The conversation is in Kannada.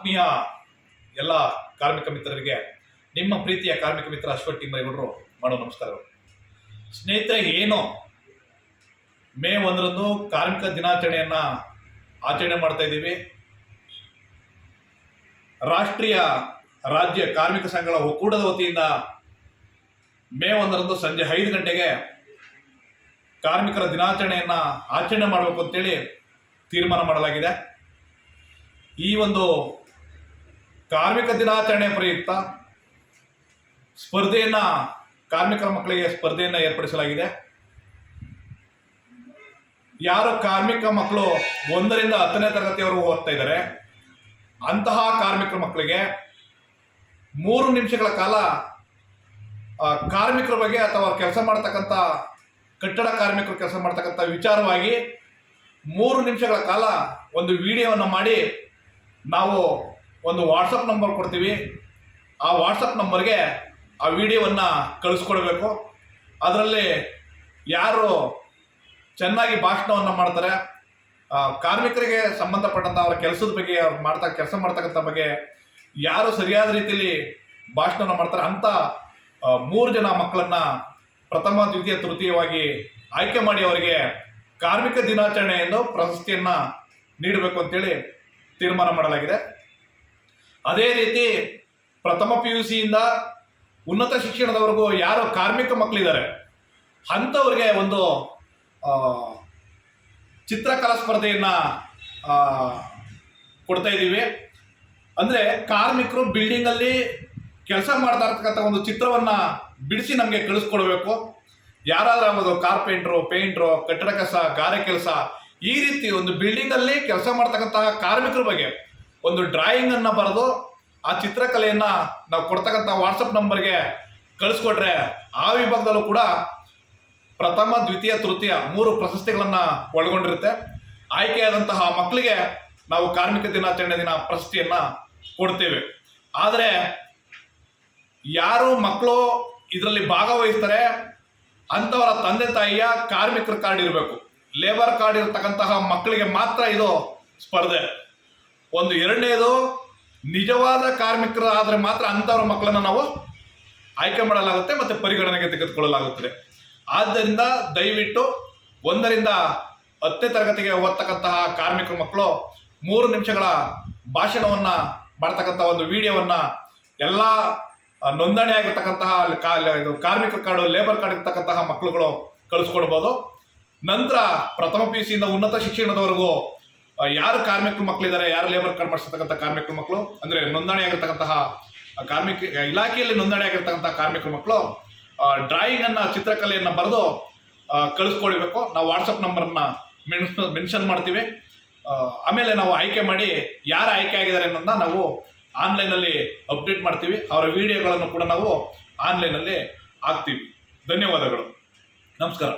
ಆತ್ಮೀಯ ಎಲ್ಲ ಕಾರ್ಮಿಕ ಮಿತ್ರರಿಗೆ, ನಿಮ್ಮ ಪ್ರೀತಿಯ ಕಾರ್ಮಿಕ ಮಿತ್ರ ಅಶ್ವಥ್ ಟಿಂಬೈಗೌಡರು ಮಾಡೋ ನಮಸ್ಕಾರಗಳು. ಸ್ನೇಹಿತರೆ, ಏನು? ಮೇ ಒಂದರಂದು ಕಾರ್ಮಿಕ ದಿನಾಚರಣೆಯನ್ನ ಆಚರಣೆ ಮಾಡ್ತಾ ಇದ್ದೀವಿ. ರಾಷ್ಟ್ರೀಯ ರಾಜ್ಯ ಕಾರ್ಮಿಕ ಸಂಘಗಳ ಒಕ್ಕೂಟದ ವತಿಯಿಂದ ಮೇ ಒಂದರಂದು ಸಂಜೆ ಐದು ಗಂಟೆಗೆ ಕಾರ್ಮಿಕರ ದಿನಾಚರಣೆಯನ್ನ ಆಚರಣೆ ಮಾಡಬೇಕು ಅಂತೇಳಿ ತೀರ್ಮಾನ ಮಾಡಲಾಗಿದೆ. ಈ ಒಂದು ಕಾರ್ಮಿಕ ದಿನಾಚರಣೆ ಪ್ರಯುಕ್ತ ಸ್ಪರ್ಧೆಯನ್ನ ಕಾರ್ಮಿಕರ ಮಕ್ಕಳಿಗೆ ಸ್ಪರ್ಧೆಯನ್ನು ಏರ್ಪಡಿಸಲಾಗಿದೆ. ಯಾರು ಕಾರ್ಮಿಕ ಮಕ್ಕಳು ಒಂದರಿಂದ ಹತ್ತನೇ ತರಗತಿಯವರೆಗೂ ಓದ್ತಾ ಇದ್ದಾರೆ, ಅಂತಹ ಕಾರ್ಮಿಕರ ಮಕ್ಕಳಿಗೆ ಮೂರು ನಿಮಿಷಗಳ ಕಾಲ ಕಾರ್ಮಿಕರ ಬಗ್ಗೆ ಅಥವಾ ಕೆಲಸ ಮಾಡ್ತಕ್ಕಂಥ, ಕಟ್ಟಡ ಕಾರ್ಮಿಕರು ಕೆಲಸ ಮಾಡ್ತಕ್ಕಂಥ ವಿಚಾರವಾಗಿ ಮೂರು ನಿಮಿಷಗಳ ಕಾಲ ಒಂದು ವಿಡಿಯೋವನ್ನು ಮಾಡಿ ನಾವು ಒಂದು ವಾಟ್ಸಪ್ ನಂಬರ್ ಕೊಡ್ತೀವಿ. ಆ ವಾಟ್ಸಪ್ ನಂಬರ್ಗೆ ಆ ವಿಡಿಯೋವನ್ನು ಕಳಿಸ್ಕೊಡ್ಬೇಕು. ಅದರಲ್ಲಿ ಯಾರು ಚೆನ್ನಾಗಿ ಭಾಷಣವನ್ನು ಮಾಡ್ತಾರೆ ಕಾರ್ಮಿಕರಿಗೆ ಸಂಬಂಧಪಟ್ಟಂಥ ಅವರ ಕೆಲಸದ ಬಗ್ಗೆ ಅವ್ರು ಮಾಡ್ತಾ, ಕೆಲಸ ಮಾಡ್ತಕ್ಕಂಥ ಬಗ್ಗೆ ಯಾರು ಸರಿಯಾದ ರೀತಿಯಲ್ಲಿ ಭಾಷಣವನ್ನು ಮಾಡ್ತಾರೆ ಅಂಥ ಮೂರು ಜನ ಮಕ್ಕಳನ್ನ ಪ್ರಥಮ, ದ್ವಿತೀಯ, ತೃತೀಯವಾಗಿ ಆಯ್ಕೆ ಮಾಡಿ ಅವರಿಗೆ ಕಾರ್ಮಿಕ ದಿನಾಚರಣೆ ಎಂದು ಪ್ರಶಸ್ತಿಯನ್ನ ನೀಡಬೇಕು ಅಂತೇಳಿ ತೀರ್ಮಾನ ಮಾಡಲಾಗಿದೆ. ಅದೇ ರೀತಿ ಪ್ರಥಮ ಪಿ ಯು ಸಿಯಿಂದ ಉನ್ನತ ಶಿಕ್ಷಣದವರೆಗೂ ಯಾರು ಕಾರ್ಮಿಕ ಮಕ್ಕಳಿದ್ದಾರೆ, ಅಂಥವ್ರಿಗೆ ಒಂದು ಚಿತ್ರಕಲಾ ಸ್ಪರ್ಧೆಯನ್ನು ಕೊಡ್ತಾ ಇದ್ದೀವಿ ಅಂದರೆ ಕಾರ್ಮಿಕರು ಬಿಲ್ಡಿಂಗಲ್ಲಿ ಕೆಲಸ ಮಾಡ್ತಾ ಇರ್ತಕ್ಕಂಥ ಒಂದು ಚಿತ್ರವನ್ನು ಬಿಡಿಸಿ ನಮಗೆ ಕಳಿಸ್ಕೊಡ್ಬೇಕು. ಯಾರಾದರೂ ಒಂದು ಕಾರ್ಪೆಂಟ್ರು ಪೇಂಟ್ರು ಕಟ್ಟಡ ಕೆಲಸ ಗಾರೆ ಕೆಲಸ ಈ ರೀತಿ ಒಂದು ಬಿಲ್ಡಿಂಗಲ್ಲಿ ಕೆಲಸ ಮಾಡ್ತಕ್ಕಂತಹ ಕಾರ್ಮಿಕರ ಬಗ್ಗೆ ಒಂದು ಡ್ರಾಯಿಂಗ್ ಅನ್ನ ಬರೆದು ಆ ಚಿತ್ರಕಲೆಯನ್ನ ನಾವು ಕೊಡ್ತಕ್ಕಂಥ ವಾಟ್ಸಪ್ ನಂಬರ್ಗೆ ಕಳಿಸ್ಕೊಟ್ರೆ ಆ ವಿಭಾಗದಲ್ಲೂ ಕೂಡ ಪ್ರಥಮ, ದ್ವಿತೀಯ, ತೃತೀಯ ಮೂರು ಪ್ರಶಸ್ತಿಗಳನ್ನ ಒಳಗೊಂಡಿರುತ್ತೆ. ಆಯ್ಕೆಯಾದಂತಹ ಮಕ್ಕಳಿಗೆ ನಾವು ಕಾರ್ಮಿಕ ದಿನಾಚರಣೆ ದಿನ ಪ್ರಶಸ್ತಿಯನ್ನ ಕೊಡ್ತೇವೆ. ಆದರೆ ಯಾರು ಮಕ್ಕಳು ಇದರಲ್ಲಿ ಭಾಗವಹಿಸ್ತಾರೆ ಅಂಥವರ ತಂದೆ ತಾಯಿಯ ಕಾರ್ಮಿಕರ ಕಾರ್ಡ್ ಇರಬೇಕು. ಲೇಬರ್ ಕಾರ್ಡ್ ಇರತಕ್ಕಂತಹ ಮಕ್ಕಳಿಗೆ ಮಾತ್ರ ಇದು ಸ್ಪರ್ಧೆ. ಒಂದು ಎರಡನೇದು ನಿಜವಾದ ಕಾರ್ಮಿಕರು ಆದರೆ ಮಾತ್ರ ಅಂಥವ್ರ ಮಕ್ಕಳನ್ನ ನಾವು ಆಯ್ಕೆ ಮಾಡಲಾಗುತ್ತೆ ಮತ್ತೆ ಪರಿಗಣನೆಗೆ ತೆಗೆದುಕೊಳ್ಳಲಾಗುತ್ತದೆ. ಆದ್ದರಿಂದ ದಯವಿಟ್ಟು ಒಂದರಿಂದ ಹತ್ತನೇ ತರಗತಿಗೆ ಓದ್ತಕ್ಕಂತಹ ಕಾರ್ಮಿಕ ಮಕ್ಕಳು ಮೂರು ನಿಮಿಷಗಳ ಭಾಷಣವನ್ನ ಮಾಡ್ತಕ್ಕಂಥ ಒಂದು ವಿಡಿಯೋವನ್ನ ಎಲ್ಲ ನೋಂದಣಿ ಆಗಿರ್ತಕ್ಕಂತಹ ಕಾರ್ಮಿಕ ಕಾರ್ಡು ಲೇಬರ್ ಕಾರ್ಡ್ ಇರ್ತಕ್ಕಂತಹ ಮಕ್ಕಳುಗಳು ಕಳಿಸ್ಕೊಡ್ಬೋದು. ನಂತರ ಪ್ರಥಮ ಪಿ ಯು ಸಿಯಿಂದ ಉನ್ನತ ಶಿಕ್ಷಣದವರೆಗೂ ಯಾರು ಕಾರ್ಮಿಕ ಮಕ್ಕಳಿದ್ದಾರೆ ಯಾರು ಲೇಬರ್ ಕಾರ್ಡ್ ಮಾಡಿಸ್ತಕ್ಕಂಥ ಕಾರ್ಮಿಕ ಮಕ್ಕಳು ಅಂದ್ರೆ ನೋಂದಣಿ ಆಗಿರ್ತಕ್ಕಂತಹ ಕಾರ್ಮಿಕ ಇಲಾಖೆಯಲ್ಲಿ ನೋಂದಣಿ ಆಗಿರ್ತಕ್ಕಂತಹ ಕಾರ್ಮಿಕ ಮಕ್ಕಳು ಡ್ರಾಯಿಂಗ್ ಅನ್ನ, ಚಿತ್ರಕಲೆಯನ್ನು ಬರೆದು ಕಳಿಸ್ಕೊಳ್ಬೇಕು ನಾವು ವಾಟ್ಸಪ್ ನಂಬರ್ನ ಮೆನ್ಷನ್ ಮಾಡ್ತೀವಿ. ಆಮೇಲೆ ನಾವು ಆಯ್ಕೆ ಮಾಡಿ ಯಾರು ಆಯ್ಕೆ ಆಗಿದ್ದಾರೆ ಅನ್ನೋದನ್ನ ನಾವು ಆನ್ಲೈನಲ್ಲಿ ಅಪ್ಡೇಟ್ ಮಾಡ್ತೀವಿ. ಅವರ ವಿಡಿಯೋಗಳನ್ನು ಕೂಡ ನಾವು ಆನ್ಲೈನಲ್ಲಿ ಹಾಕ್ತೀವಿ. ಧನ್ಯವಾದಗಳು. ನಮಸ್ಕಾರ.